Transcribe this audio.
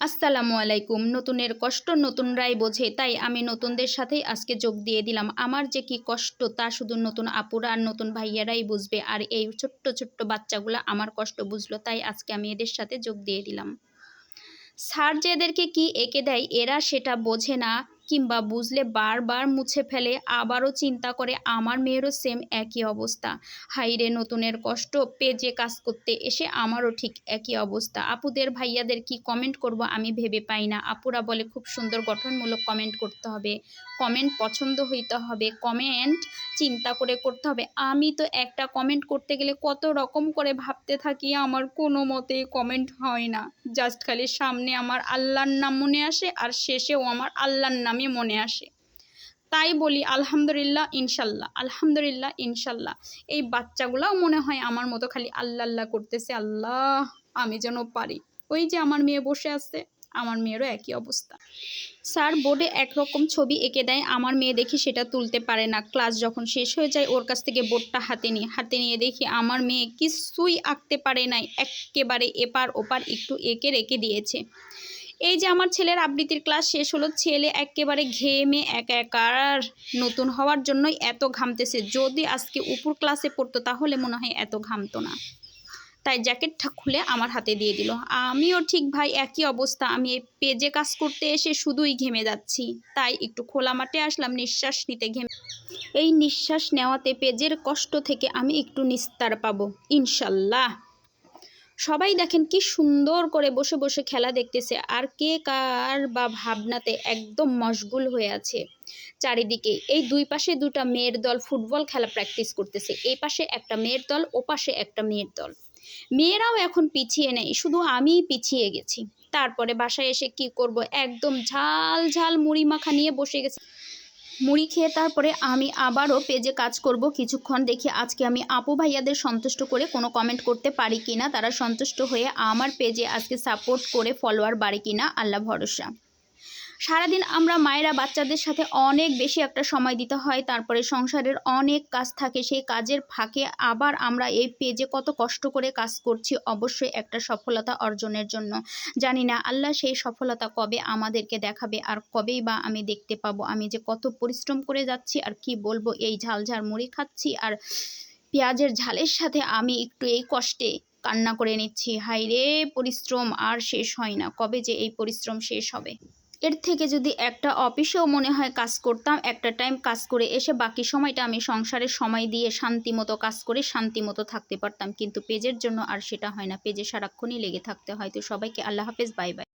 আসসালামু আলাইকুম। নতুনের কষ্ট নতুনরাই বোঝে, তাই আমি নতুনদের সাথেই আজকে যোগ দিয়ে দিলাম। আমার যে কি কষ্ট, তা শুধু নতুন আপুরা আর নতুন ভাইয়ারাই বুঝবে, আর এই ছোট্ট ছোট্ট বাচ্চাগুলো আমার কষ্ট বুঝলো, তাই আজকে আমি এদের সাথে যোগ দিয়ে দিলাম। স্যার যে এদেরকে কী এঁকে দেয়, এরা সেটা বোঝে না। কিংবা বুঝলে বারবার মুছে ফেলে, আবারও চিন্তা করে আমার মেয়েরও সেম একই অবস্থা। হাইরে নতুনের কষ্ট, পেজে কাজ করতে এসে আমারও ঠিক একই অবস্থা। আপুদের ভাইয়াদের কি কমেন্ট করব আমি ভেবে পাই না। আপুরা বলে খুব সুন্দর গঠনমূলক কমেন্ট করতে হবে। কমেন্ট পছন্দ হইতে হবে। কমেন্ট চিন্তা করে করতে হবে। আমি তো একটা কমেন্ট করতে গেলে কত রকম করে ভাবতে থাকি, আমার কোনো মতেই কমেন্ট হয় না। জাস্ট খালি সামনে আমার আল্লাহর নাম মনে আসে আর শেষেও আমার আল্লাহর নামই মনে আসে। তাই বলি, আলহামদুলিল্লাহ, ইনশাল্লাহ আলহামদুলিল্লাহ, ইনশাল্লাহ। এই বাচ্চাগুলাও মনে হয় আমার মতো খালি আল্লাহ আল্লাহ করতেছে, আল্লাহ, আমি যেন পারি। ওই যে আমার মেয়ে বসে আছে, আমার মেয়েরও একই অবস্থা। স্যার বোর্ডে একরকম ছবি এঁকে দেয়, আমার মেয়ে দেখি সেটা তুলতে পারে না। ক্লাস যখন শেষ হয়ে যায়, ওর কাছ থেকে বোর্ডটা হাতে নিয়ে হাতে নিয়ে দেখি আমার মেয়ে কিছুই আঁকতে পারে নাই, একেবারে এপার ওপার একটু এঁকে রেখে দিয়েছে। এই যে আমার ছেলের আবৃত্তির ক্লাস শেষ হলো, ছেলে একেবারে ঘেমে একা একার নতুন হওয়ার জন্যই এত ঘামতেছে। যদি আজকে উপর ক্লাসে পড়তো তাহলে মনে হয় এত ঘামতো না। তাই জ্যাকেটটা খুলে আমার হাতে দিয়ে দিল। আমিও ঠিক ভাই একই অবস্থা, আমি এই পেজে কাজ করতে এসে শুধুই ঘেমে যাচ্ছি। তাই একটু খোলা মাঠে আসলাম, নিঃশ্বাস নিতে ঘেমে। এই নিঃশ্বাস নেওয়াতে পেজের কষ্ট থেকে আমি একটু নিস্তার পাবো, ইনশাল্লাহ। সবাই দেখেন কি সুন্দর করে বসে বসে খেলা দেখতেছে। আর কে কার বা ভাবনাতে একদম মশগুল হয়ে আছে চারিদিকে। এই দুই পাশে দুটা মেয়ের দল ফুটবল খেলা প্র্যাকটিস করতেছে। এই পাশে একটা মেয়ের দল, ও পাশে একটা মেয়ের দল। মেয়েরাও এখন পিছিয়ে নেই, শুধু আমিই পিছিয়ে গেছি। তারপরে বাসায় এসে কি করব? একদম ঝাল ঝাল মুড়ি মাখা নিয়ে বসে গেছি। মুড়ি খেয়ে তারপরে আমি আবারও পেজে কাজ করব কিছুক্ষণ দেখি আজকে আমি আপু ভাইয়াদের সন্তুষ্ট করে কোনো কমেন্ট করতে পারি কিনা, তারা সন্তুষ্ট হয়ে আমার পেজে আজকে সাপোর্ট করে ফলোয়ার বাড়ে কিনা, আল্লাহ ভরসা। সারাদিন আমরা মায়েরা বাচ্চাদের সাথে অনেক বেশি একটা সময় দিতে হয়, তারপরে সংসারের অনেক কাজ থাকে, সেই কাজের ফাঁকে আবার আমরা এই পেজে কত কষ্ট করে কাজ করছি, অবশ্যই একটা সফলতা অর্জনের জন্য। জানি না, আল্লাহ সেই সফলতা কবে আমাদেরকে দেখাবে আর কবেই বা আমি দেখতে পাবো, আমি যে কত পরিশ্রম করে যাচ্ছি আর কি বলব, এই ঝাল ঝাল মুড়ি খাচ্ছি আর পেঁয়াজের ঝালের সাথে আমি একটু এই কষ্টে কান্না করে নিচ্ছি। হাইরে পরিশ্রম আর শেষ হয় না, কবে যে এই পরিশ্রম শেষ হবে? এর থেকে যদি একটা অফিসেও মনে হয় কাজ করতাম, একটা টাইম কাজ করে এসে বাকি সময়টা আমি সংসারের সময় দিয়ে শান্তি মতো কাজ করে শান্তি মতো থাকতে পারতাম। কিন্তু পেজের জন্য আর সেটা হয় না। পেজে সারাক্ষণই লেগে থাকতে হয়। তো সবাইকে আল্লাহ হাফেজ, বাই বাই।